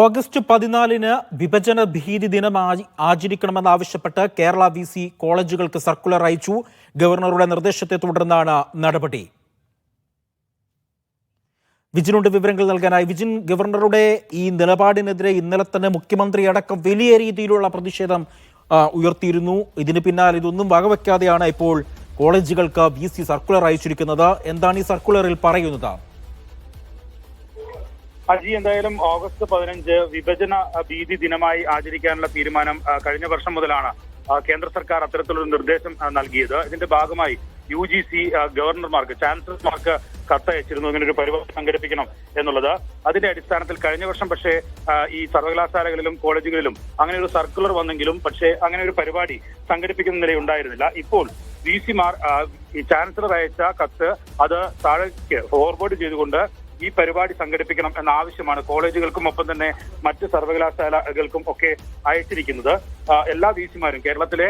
August പതിനാലിന് വിഭജന ഭീതി ദിനമായി ആചരിക്കണമെന്നാവശ്യപ്പെട്ട് കേരള വി സി കോളേജുകൾക്ക് സർക്കുലർ അയച്ചു. ഗവർണറുടെ നിർദ്ദേശത്തെ തുടർന്നാണ് നടപടി. വിജിനുണ്ട് വിവരങ്ങൾ നൽകാനായി. വിജിൻ ഗവർണറുടെ ഈ നിലപാടിനെതിരെ ഇന്നലെ തന്നെ മുഖ്യമന്ത്രി അടക്കം വലിയ രീതിയിലുള്ള പ്രതിഷേധം ഉയർത്തിയിരുന്നു. ഇതിന് പിന്നാലെ ഇതൊന്നും വകവെക്കാതെയാണ് ഇപ്പോൾ കോളേജുകൾക്ക് വി സി സർക്കുലർ അയച്ചിരിക്കുന്നത്. എന്താണ് ഈ സർക്കുലറിൽ പറയുന്നത്? അജി എന്തായാലും ഓഗസ്റ്റ് പതിനഞ്ച് വിഭജന ഭീതി ദിനമായി ആചരിക്കാനുള്ള തീരുമാനം കഴിഞ്ഞ വർഷം മുതലാണ് കേന്ദ്ര സർക്കാർ അത്തരത്തിലൊരു നിർദ്ദേശം നൽകിയത്. ഇതിന്റെ ഭാഗമായി യു ജി സി ഗവർണർമാർക്ക് ചാൻസലർമാർക്ക് കത്തയച്ചിരുന്നു. ഇങ്ങനെ ഒരു പരിപാടി സംഘടിപ്പിക്കണം എന്നുള്ളത്. അതിന്റെ അടിസ്ഥാനത്തിൽ കഴിഞ്ഞ വർഷം പക്ഷേ ഈ സർവകലാശാലകളിലും കോളേജുകളിലും അങ്ങനെ ഒരു സർക്കുലർ വന്നെങ്കിലും പക്ഷേ അങ്ങനെ ഒരു പരിപാടി സംഘടിപ്പിക്കുന്ന നിലയുണ്ടായിരുന്നില്ല ഇപ്പോൾ വി സിമാർ ഈ ചാൻസലർ അയച്ച കത്ത് അത് താഴേക്ക് ഫോർവേഡ് ചെയ്തുകൊണ്ട് ഈ പരിപാടി സംഘടിപ്പിക്കണം എന്ന ആവശ്യമാണ് കോളേജുകൾക്കും ഒപ്പം തന്നെ മറ്റ് സർവകലാശാലകൾക്കും ഒക്കെ അയച്ചിരിക്കുന്നത്. എല്ലാ വി സിമാരും കേരളത്തിലെ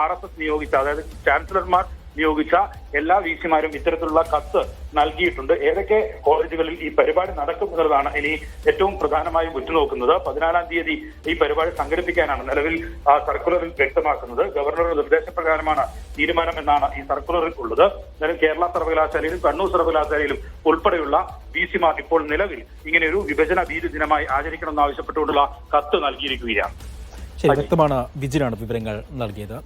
ആർ എസ് എസ് നിയോഗിച്ച അതായത് ചാൻസലർമാർ നിയോഗിച്ച എല്ലാ വി സിമാരും ഇത്തരത്തിലുള്ള കത്ത് നൽകിയിട്ടുണ്ട്. ഏതൊക്കെ കോളേജുകളിൽ ഈ പരിപാടി നടക്കും എന്നുള്ളതാണ് ഇനി ഏറ്റവും പ്രധാനമായും ഉറ്റുനോക്കുന്നത്. പതിനാലാം തീയതി ഈ പരിപാടി സംഘടിപ്പിക്കാനാണ് നിലവിൽ സർക്കുലറിൽ വ്യക്തമാക്കുന്നത്. ഗവർണറുടെ നിർദ്ദേശപ്രകാരമാണ് തീരുമാനം എന്നാണ് ഈ സർക്കുലറിൽ ഉള്ളത്. നിലവിൽ കേരള സർവകലാശാലയിലും കണ്ണൂർ സർവകലാശാലയിലും ഉൾപ്പെടെയുള്ള വി സിമാർ ഇപ്പോൾ നിലവിൽ ഇങ്ങനെയൊരു വിഭജന ഭീതി ദിനമായി ആചരിക്കണമെന്ന് ആവശ്യപ്പെട്ടുകൊണ്ടുള്ള കത്ത് നൽകിയിരിക്കുകയാണ്. ശരി വ്യക്തമാണ് വിജിനാണ് വിവരങ്ങൾ നൽകിയത്.